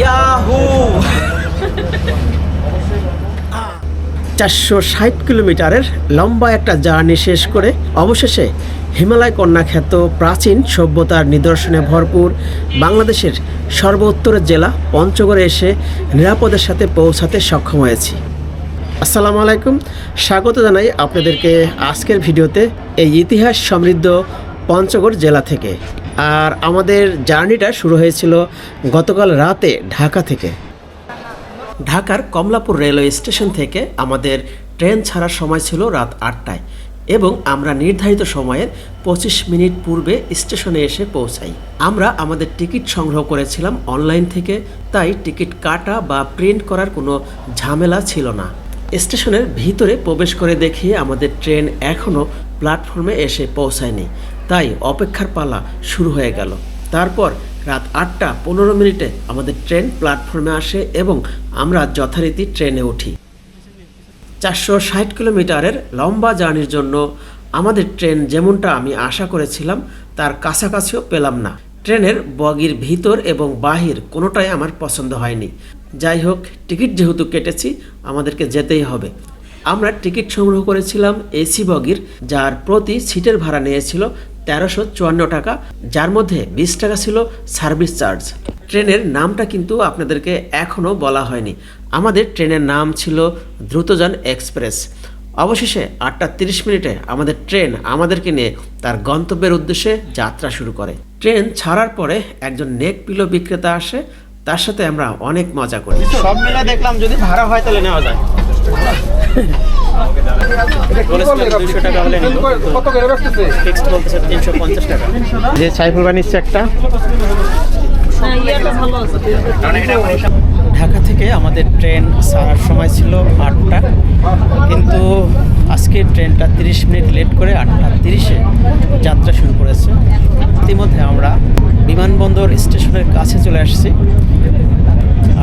Yahoo চারশো ষাট কিলোমিটারের লম্বা একটা জার্নি শেষ করে অবশেষে হিমালয় কন্যা খ্যাত প্রাচীন সভ্যতার নিদর্শনে ভরপুর বাংলাদেশের সর্বোত্তরের জেলা পঞ্চগড়ে এসে নিরাপদের সাথে পৌঁছাতে সক্ষম হয়েছি। আসসালামু আলাইকুম। স্বাগত জানাই আপনাদেরকে আজকের ভিডিওতে এই ইতিহাস সমৃদ্ধ পঞ্চগড় জেলা থেকে। আর আমাদের জার্নিটা শুরু হয়েছিল গতকাল রাতে ঢাকা থেকে। ঢাকার কমলাপুর রেলওয়ে স্টেশন থেকে আমাদের ট্রেন ছাড়ার সময় ছিল রাত আটটায় এবং আমরা নির্ধারিত সময়ের পঁচিশ মিনিট পূর্বে স্টেশনে এসে পৌঁছাই। আমরা আমাদের টিকিট সংগ্রহ করেছিলাম অনলাইন থেকে, তাই টিকিট কাটা বা প্রিন্ট করার কোনো ঝামেলা ছিল না। স্টেশনের ভিতরে প্রবেশ করে দেখি আমাদের ট্রেন এখনও প্ল্যাটফর্মে এসে পৌঁছায়নি। তাই অপেক্ষার পালা শুরু হয়ে গেল। তারপর রাত আটটা পনেরো মিনিটে আমাদের ট্রেন প্ল্যাটফর্মে আসে এবং আমরা যথারীতি ট্রেনে উঠি। চারশো ষাট কিলোমিটারের লম্বা জার্নির জন্য আমাদের ট্রেন যেমনটা আমি আশা করেছিলাম, তার কাছাকাছিও পেলাম না। ট্রেনের বগির ভিতর এবং বাহির কোনোটাই আমার পছন্দ হয়নি। যাই হোক, টিকিট যেহেতু কেটেছি, আমাদেরকে যেতেই হবে। আমরা টিকিট সংগ্রহ করেছিলাম এসি বগির, যার প্রতি সিটের ভাড়া নিয়েছিল তেরোশো চুয়ান্ন টাকা, যার মধ্যে বিশ টাকা ছিল সার্ভিস চার্জ। ট্রেনের নামটা কিন্তু আপনাদেরকে এখনও বলা হয়নি। আমাদের ট্রেনের নাম ছিল দ্রুতযান এক্সপ্রেস। অবশেষে আটটা তিরিশ মিনিটে আমাদের ট্রেন আমাদেরকে নিয়ে তার গন্তব্যের উদ্দেশ্যে যাত্রা শুরু করে। ট্রেন ছাড়ার পরে একজন নেক পিলো বিক্রেতা আসে, তার সাথে আমরা অনেক মজা করি। সব মিলে দেখলাম যদি ভাড়া হয় তাহলে নেওয়া যায়। বলেছিলাম 200 টাকা হলে নিব। কত করে রাখতেছে? ফিক্সড বলতেছে তিনশো পঞ্চাশ টাকা। যে সাইফুল বানিয়েছে একটা। ঢাকা থেকে আমাদের ট্রেন ছাড়ার সময় ছিল আটটা। কিন্তু আজকে ট্রেনটা তিরিশ মিনিট লেট করে আটটা তিরিশে যাত্রা শুরু করেছে। ইতিমধ্যে আমরা বিমানবন্দর স্টেশনের কাছে চলে আসছি।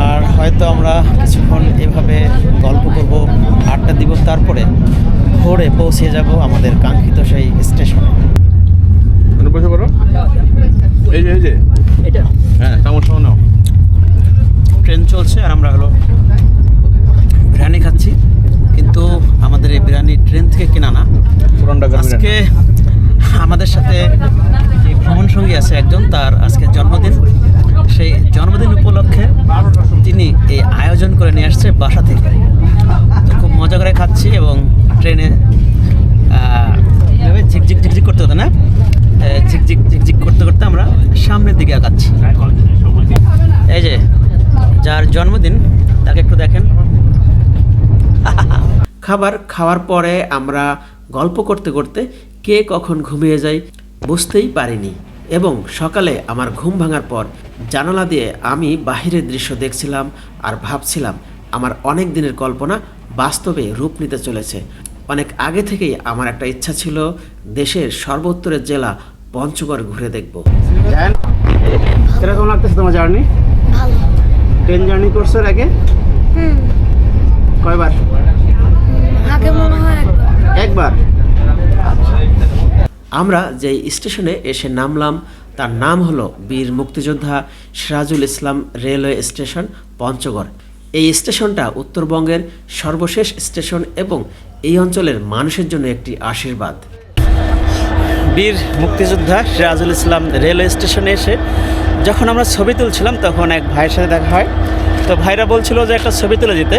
আর হয়তো আমরা কিছুক্ষণ এভাবে গল্প করব আড্ডা দিব তারপরে ভোরে পৌঁছে যাব আমাদের কাঙ্ক্ষিত সেই স্টেশনে। মানে বসে করো এই যে এই যে। এটা। হ্যাঁ তেমন ট্রেন চলছে আর আমরা হলো বিরিয়ানি খাচ্ছি কিন্তু আমাদের এই বিরিয়ানি ট্রেন থেকে কেনা না। আজকে আমাদের সাথে যে ভ্রমণ সঙ্গী আছে একজন তার আজকে জন্মদিন। সেই জন্মদিন উপলক্ষে তিনি এই আয়োজন করে নিয়ে আসছে বাসা থেকে। মজা করে খাচ্ছি এবং ট্রেনে ঝিকঝিক ঝিকঝিক করতে হতো না? ঝিকঝিক ঝিকঝিক করতে করতে আমরা সামনের দিকে আগাচ্ছি। এই যে, যার জন্মদিন, তাকে একটু দেখেন। খাবার খাওয়ার পরে আমরা গল্প করতে করতে কে কখন ঘুমিয়ে যাই বুঝতেই পারিনি। এবং সকালে আমার ঘুম ভাঙার পর জানালা দিয়ে আমি বাহিরের দৃশ্য দেখছিলাম আর ভাবছিলাম, আমার অনেক দিনের কল্পনা বাস্তবে রূপ নিতে চলেছে। অনেক আগে থেকেই আমার একটা ইচ্ছা ছিল দেশের সর্বোত্তরের জেলা পঞ্চগড় ঘুরে দেখব। কীরকম লাগতেছে তোমার জার্নি? ট্রেন জার্নি করছ আগে? কয়বার? আগে মনে হয় একবার। একবার? আমরা যে স্টেশনে এসে নামলাম তার নাম হলো বীর মুক্তিযোদ্ধা সিরাজুল ইসলাম রেলওয়ে স্টেশন পঞ্চগড়। এই স্টেশনটা উত্তরবঙ্গের সর্বশেষ স্টেশন এবং এই অঞ্চলের মানুষের জন্য একটি আশীর্বাদ। বীর মুক্তিযোদ্ধা সিরাজুল ইসলাম রেলওয়ে স্টেশনে এসে যখন আমরা ছবি তুলছিলাম, তখন এক ভাইয়ের সাথে দেখা হয়। তো ভাইরা বলছিল যে একটা ছবি তুলে দিতে।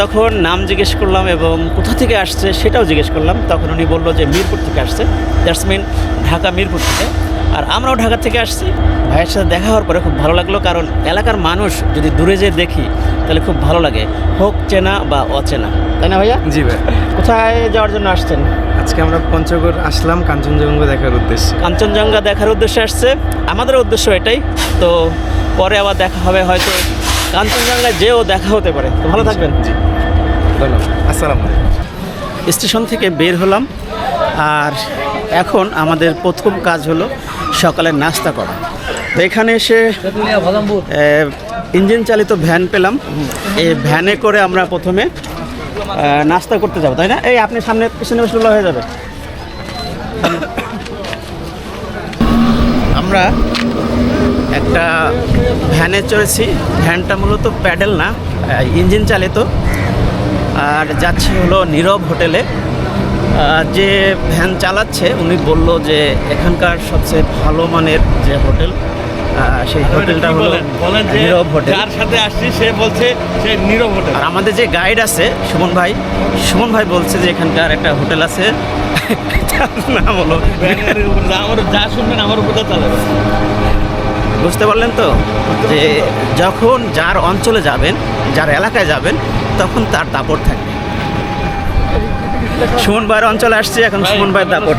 তখন নাম জিজ্ঞেস করলাম এবং কোথা থেকে আসছে সেটাও জিজ্ঞেস করলাম। তখন উনি বলল যে মিরপুর থেকে আসছে। দ্যাটস মিন ঢাকা মিরপুর থেকে। আর আমরাও ঢাকা থেকে আসছি। ভাইয়ের সাথে দেখা হওয়ার পরে খুব ভালো লাগল কারণ এলাকার মানুষ যদি দূরে যেয়ে দেখি তাহলে খুব ভালো লাগে। হোক চেনা বা অচেনা। তাই না ভাইয়া? জি ভাই। কোথায় যাওয়ার জন্য আসছেন? আজকে আমরা পঞ্চগড় আসলাম কাঞ্চনজঙ্ঘা দেখার উদ্দেশ্যে। কাঞ্চনজঙ্ঘা দেখার উদ্দেশ্যে আসছে। আমাদের উদ্দেশ্য এটাই। তো পরে আবার দেখা হবে হয়তো কাঞ্চনজঙ্ঘা যেও দেখা হতে পারে। তো ভালো থাকবেন। জি। ধন্যবাদ। আসসালামু আলাইকুম। স্টেশন থেকে বের হলাম আর এখন আমাদের প্রথম কাজ হলো সকালের নাস্তা করা। তো এখানে এসে ইঞ্জিন চালিত ভ্যান পেলাম। এই ভ্যানে করে আমরা প্রথমে নাস্তা করতে যাব, তাই না? এই আপনি সামনে পিছনে বসলে হয়ে যাবে। আমরা একটা ভ্যানে চড়েছি। ভ্যানটা মূলত প্যাডেল না ইঞ্জিন চালিত আর যাচ্ছি হলো নীরব হোটেলে। যে ভ্যান চালাচ্ছে উনি বলল যে এখানকার সবচেয়ে ভালো মানের যে হোটেল সেই হোটেলটা হলো নীরব হোটেল। যার সাথে আসছি সে বলছে সে নীরব হোটেল। আর আমাদের যে গাইড আছে সুমন ভাই সুমন ভাই বলছে যে এখানকার একটা হোটেল আছে। নাম হলো আমার যা শুনবেন আমার উপর চালাবে বুঝতে পারলেন তো? যে যখন যার অঞ্চলে যাবেন যার এলাকায় যাবেন তখন তার দাপট থাকবে। সুমন ভাইয়ের অঞ্চলে আসছে এখন সুমন ভাইয়ের দাপট।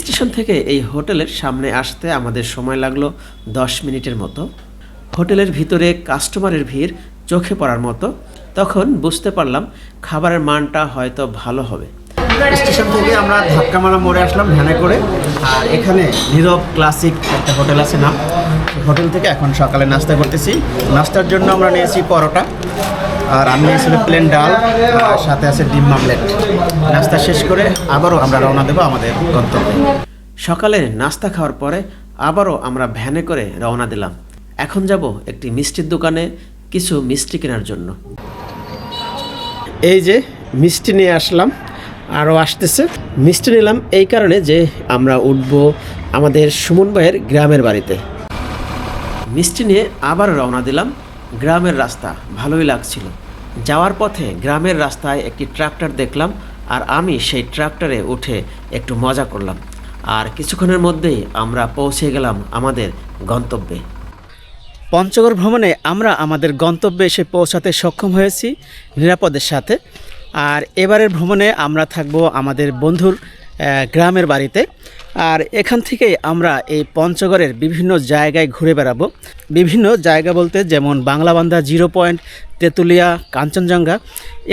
স্টেশন থেকে এই হোটেলের সামনে আসতে আমাদের সময় লাগল দশ মিনিটের মতো। হোটেলের ভিতরে কাস্টমারের ভিড় চোখে পড়ার মতো। তখন বুঝতে পারলাম খাবারের মানটা হয়তো ভালো হবে। স্টেশন থেকে আমরা ধাক্কা মারা মোড়ে আসলাম ভ্যানে করে। আর এখানে নীরব ক্লাসিক একটা হোটেল আছে নাম। হোটেল থেকে এখন সকালে নাস্তা করতেছি। নাস্তার জন্য আমরা নিয়েছি পরোটা। আর আমি নিয়েছিল প্লেন ডাল, আর সাথে আছে ডিম মামলেট নাস্তা শেষ করে আবারও আমরা রওনা দেবো আমাদের গন্তব্যে। সকালে নাস্তা খাওয়ার পরে আবারও আমরা ভ্যানে করে রওনা দিলাম। এখন যাব একটি মিষ্টির দোকানে কিছু মিষ্টি কেনার জন্য। এই যে মিষ্টি নিয়ে আসলাম, আরও আসতেছে। মিষ্টি নিলাম এই কারণে যে আমরা উঠব আমাদের সুমন ভাইয়ের গ্রামের বাড়িতে। মিষ্টি নিয়ে আবার রওনা দিলাম গ্রামের রাস্তা। ভালোই লাগছিল। যাওয়ার পথে গ্রামের রাস্তায় একটি ট্রাক্টর দেখলাম আর আমি সেই ট্রাক্টরে উঠে একটু মজা করলাম। আর কিছুক্ষণের মধ্যেই আমরা পৌঁছে গেলাম আমাদের গন্তব্যে। পঞ্চগড় ভ্রমণে আমরা আমাদের গন্তব্যে এসে পৌঁছাতে সক্ষম হয়েছি নিরাপদের সাথে। আর এবারের ভ্রমণে আমরা থাকব আমাদের বন্ধুর গ্রামের বাড়িতে। আর এখান থেকে আমরা এই পঞ্চগড়ের বিভিন্ন জায়গায় ঘুরে বেড়াবো। বিভিন্ন জায়গা বলতে যেমন বাংলাবান্ধা জিরো পয়েন্ট, তেঁতুলিয়া, কাঞ্চনজঙ্ঘা,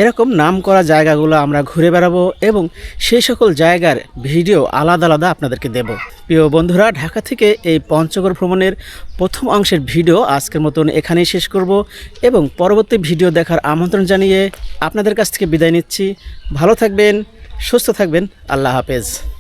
এরকম নাম করা জায়গাগুলো আমরা ঘুরে বেড়াবো এবং সেই সকল জায়গার ভিডিও আলাদা আলাদা আপনাদেরকে দেব। প্রিয় বন্ধুরা, ঢাকা থেকে এই পঞ্চগড় ভ্রমণের প্রথম অংশের ভিডিও আজকের মতন এখানেই শেষ করব এবং পরবর্তী ভিডিও দেখার আমন্ত্রণ জানিয়ে আপনাদের কাছ থেকে বিদায় নিচ্ছি। ভালো থাকবেন, সুস্থ থাকবেন, আল্লাহ হাফেজ।